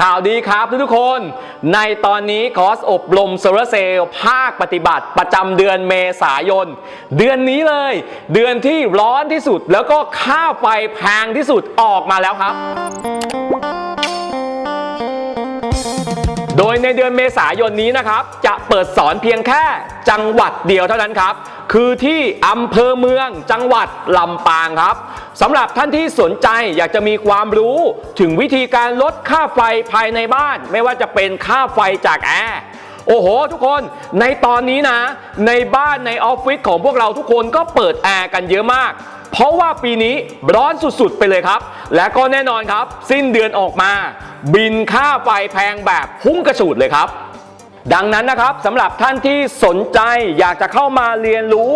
ข่าวดีครับทุกๆคน ในตอนนี้คอร์สอบรมโซลาเซลล์ภาคปฏิบัติประจำเดือนเมษายน เดือนนี้เลย เดือนที่ร้อนที่สุดแล้วก็ค่าไฟแพงที่สุดออกมาแล้วครับโดยในเดือนเมษายนนี้นะครับ จะเปิดสอนเพียงแค่จังหวัดเดียวเท่านั้นครับ คือที่อำเภอเมืองจังหวัดลำปางครับสำหรับท่านที่สนใจอยากจะมีความรู้ถึงวิธีการลดค่าไฟภายในบ้าน ไม่ว่าจะเป็นค่าไฟจากแอร์โอ้โห ทุกคนในตอนนี้นะ ในบ้านในออฟฟิศของพวกเราทุกคนก็เปิดแอร์กันเยอะมาก เพราะว่าปีนี้ร้อนสุดๆไปเลยครับ และก็แน่นอนครับ สิ้นเดือนออกมา บินค่าไฟแพงแบบพุ่งกระฉูดเลยครับ ดังนั้นนะครับสำหรับท่านที่สนใจอยากจะเข้ามาเรียนรู้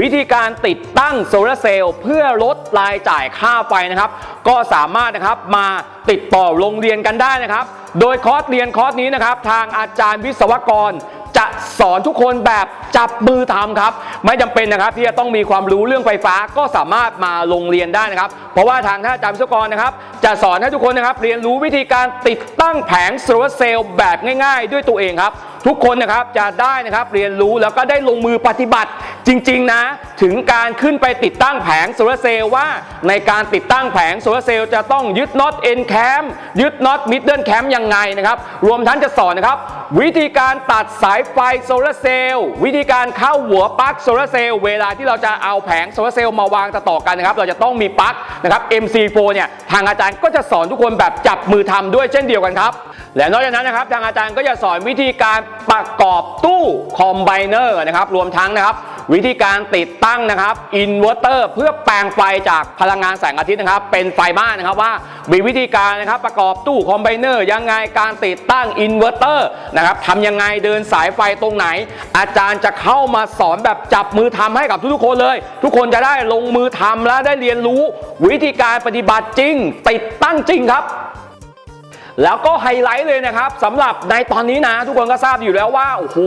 วิธีการติดตั้งโซลาร์เซลล์เพื่อลดรายจ่ายค่าไฟนะครับ ก็สามารถนะครับมาติดต่อโรงเรียนกันได้นะครับ โดยคอร์สเรียนคอร์สนี้นะครับ ทางอาจารย์วิศวกรจะสอนทุกคนแบบจับมือทำครับ ไม่จำเป็นนะครับที่จะต้องมีความรู้เรื่องไฟฟ้าก็สามารถมาโรงเรียนได้นะครับ เพราะว่าทางท่านอาจารย์วิศวกรนะครับ จะสอนให้ทุกคนนะครับ เรียนรู้วิธีการติดตั้งแผงโซลาร์เซลล์แบบง่าย ๆ ด้วยตัวเองครับ ทุกคนนะครับจะได้นะครับเรียนรู้แล้วก็ได้ลงมือปฏิบัติ จริง ๆ นะ ถึงการขึ้นไปติดตั้งแผงโซลาร์เซลล์ว่า ในการติดตั้งแผงโซลาร์เซลล์จะต้องยึดน็อตเอ็นแคมยึดน็อตมิดเดิลแคมยังไงนะครับ รวมทั้งจะสอนนะครับ วิธีการตัดสายไฟโซลาร์เซลล์วิธีการเข้าหัวปลั๊กโซลาร์เซลล์เวลาที่เราจะเอาแผงโซลาร์เซลล์มาวางต่อๆกันนะครับ เราจะต้องมีปลั๊กนะครับ MC4 เนี่ยทางอาจารย์ก็จะสอนทุกคนแบบจับมือทำด้วยเช่นเดียวกันครับและนอกจากนั้นนะครับทางอาจารย์ก็จะสอนวิธีการประกอบตู้คอมไบเนอร์นะครับรวมทั้งนะครับ วิธีการติดตั้งนะครับอินเวอร์เตอร์เพื่อแปลงไฟจากพลังงานแสงอาทิตย์นะครับ เป็นไฟบ้านนะครับว่ามีวิธีการนะครับประกอบตู้คอมไบเนอร์ยังไงการติดตั้งอินเวอร์เตอร์นะครับทำยังไงเดินสายไฟตรงไหน อาจารย์จะเข้ามาสอนแบบจับมือทำให้กับทุกๆคนเลย ทุกคนจะได้ลงมือทำและได้เรียนรู้ วิธีการปฏิบัติจริง ติดตั้งจริงครับ แล้วก็ไฮไลท์เลยนะครับสำหรับในตอนนี้นะ ทุกคนก็ทราบอยู่แล้วว่าโอ้โห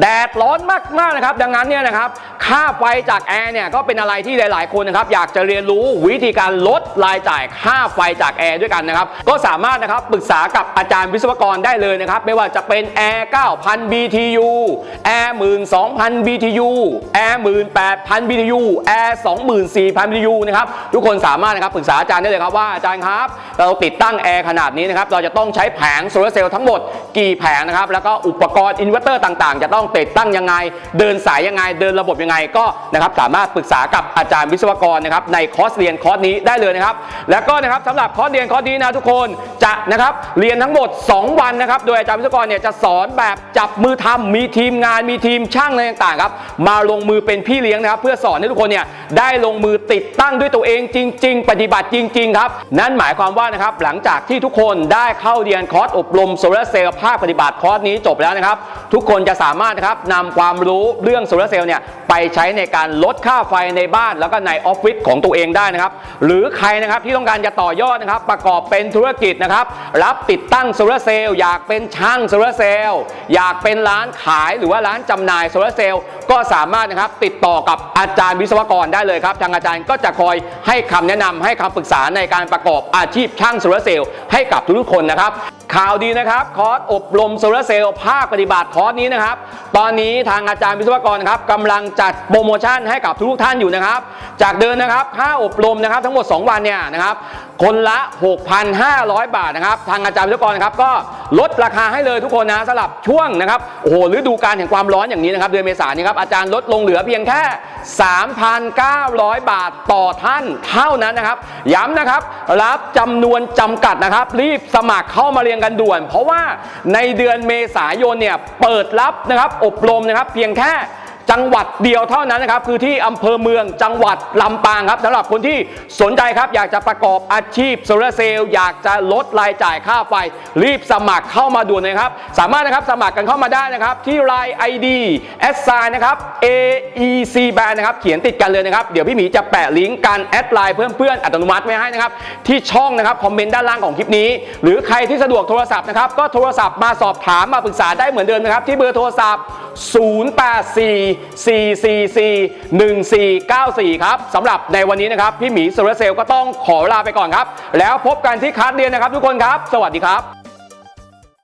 แดดร้อนมากๆนะครับ ดังนั้นเนี่ยนะครับค่าไฟจากแอร์เนี่ยก็เป็นอะไรที่หลาย ๆ คนนะครับอยากจะเรียนรู้วิธีการลดรายจ่ายค่าไฟจากแอร์ด้วยกันนะครับก็สามารถนะครับปรึกษากับอาจารย์วิศวกรได้เลยนะครับไม่ว่าจะเป็นแอร์9,000 BTU แอร์12,000 BTU แอร์18,000 BTU แอร์24,000 BTU นะครับทุกคนสามารถนะครับปรึกษาอาจารย์ได้เลยครับว่าอาจารย์ครับ เราติดตั้งแอร์ขนาดนี้นะครับเราจะต้องใช้แผงโซลาร์เซลล์ทั้งหมดกี่แผงนะครับแล้วก็อุปกรณ์อินเวอร์เตอร์ต่างๆ จะต้องติดตั้งยังไง เดินสายยังไง เดินระบบยังไงก็นะครับสามารถปรึกษากับอาจารย์วิศวกรนะครับในคอร์สเรียนคอร์สนี้ได้เลยนะครับแล้วก็นะครับสำหรับคอร์สเรียนคอร์สนี้นะทุกคน จะนะครับเรียนทั้งหมด 2 วันนะครับ โดยอาจารย์วิศวกรเนี่ยจะสอนแบบจับมือทำมีทีมงานมีทีมช่างอะไรต่างๆครับมาลงมือเป็นพี่เลี้ยงนะครับ เพื่อสอนให้ทุกคนเนี่ยได้ลงมือติดตั้งด้วยตัวเองจริง ๆ ปฏิบัติจริง ๆ ครับ นั่นหมายความว่านะครับหลังจากที่ทุกคนได้เข้าเรียนคอร์สอบรมโซลาร์เซลล์ภาคปฏิบัติคอร์สนี้จบแล้วนะครับ ทุกคนจะสามารถนะครับนำความรู้เรื่องโซลาร์เซลล์เนี่ยไปใช้ในการลดค่าไฟในบ้านแล้วก็ในออฟฟิศของตัวเองได้นะครับ หรือใครนะครับที่ต้องการจะต่อยอดนะครับ ประกอบเป็นธุรกิจนะครับ รับติดตั้งโซลาร์เซลล์อยากเป็นช่างโซลาร์เซลล์อยากเป็นร้านขายหรือว่าร้านจำหน่ายโซลาร์เซลล์ก็สามารถนะครับติดต่อกับอาจารย์วิศวกรได้เลยครับ ทางอาจารย์ก็จะคอยให้คำแนะนำให้คำปรึกษาในการประกอบอาชีพช่างโซลาร์เซลล์ให้กับทุกๆคนนะครับ ข่าวดีนะครับคอร์สอบรมโซลาร์เซลล์ภาคปฏิบัติคอร์สนี้นะครับ ตอนนี้ทางอาจารย์วิศวกรครับกำลังจัดโปรโมชั่นให้กับทุกท่านอยู่นะครับ จากเดิมนนะครับค่าอบรมนะครับทั้งหมด 2 วันเนี่ยนะครับคนละ 6,500 บาทนะครับ ทางอาจารย์วิศวกรครับก็ลดราคาให้เลยทุกคนนะสำหรับช่วงนะครับโอ้โหฤดูกาลแห่งความร้อนอย่างนี้นะครับเดือนเมษายนนี้ครับอาจารย์ลดลงเหลือเพียงแค่ 3,900 บาทต่อท่านเท่านั้นนะครับ ย้ำนะครับรับจำนวนจำกัดนะครับ รีบสมัครเข้ามาเรียนกันด่วน เพราะว่าในเดือนเมษายนเนี่ยเปิดรับนะครับอบรมนะครับเพียงแค่ จังหวัดเดียวเท่านั้นนะครับ คือที่อำเภอเมืองจังหวัดลำปางครับสำหรับคนที่สนใจครับ อยากจะประกอบอาชีพโซลาร์เซลล์อยากจะลดรายจ่ายค่าไฟ รีบสมัครเข้ามาด่วนเลยครับ สามารถนะครับสมัครกันเข้ามาได้นะครับ ที่ Line ID s อ i นะครับ AEC Band นะครับ เขียนติดกันเลยนะครับ เดี๋ยวพี่หมีจะแปะลิงก์การแอดไลน์เพื่อนๆอัตโนมัติไว้ให้นะครับ ที่ช่องนะครับคอมเมนต์ด้านล่างของคลิปนี้ หรือใครที่สะดวกโทรศัพท์นะครับก็โทรศัพท์มาสอบถามมาปรึกษาได้เหมือนเดิมนะครับที่เบอร์โทรศัพท์ 084 4441494 ครับสำหรับในวันนี้นะครับพี่หมีโซลาร์เซลล์ก็ต้องขอลาไปก่อนครับ แล้วพบกันที่คัสเรียนนะครับทุกคนครับ สวัสดีครับ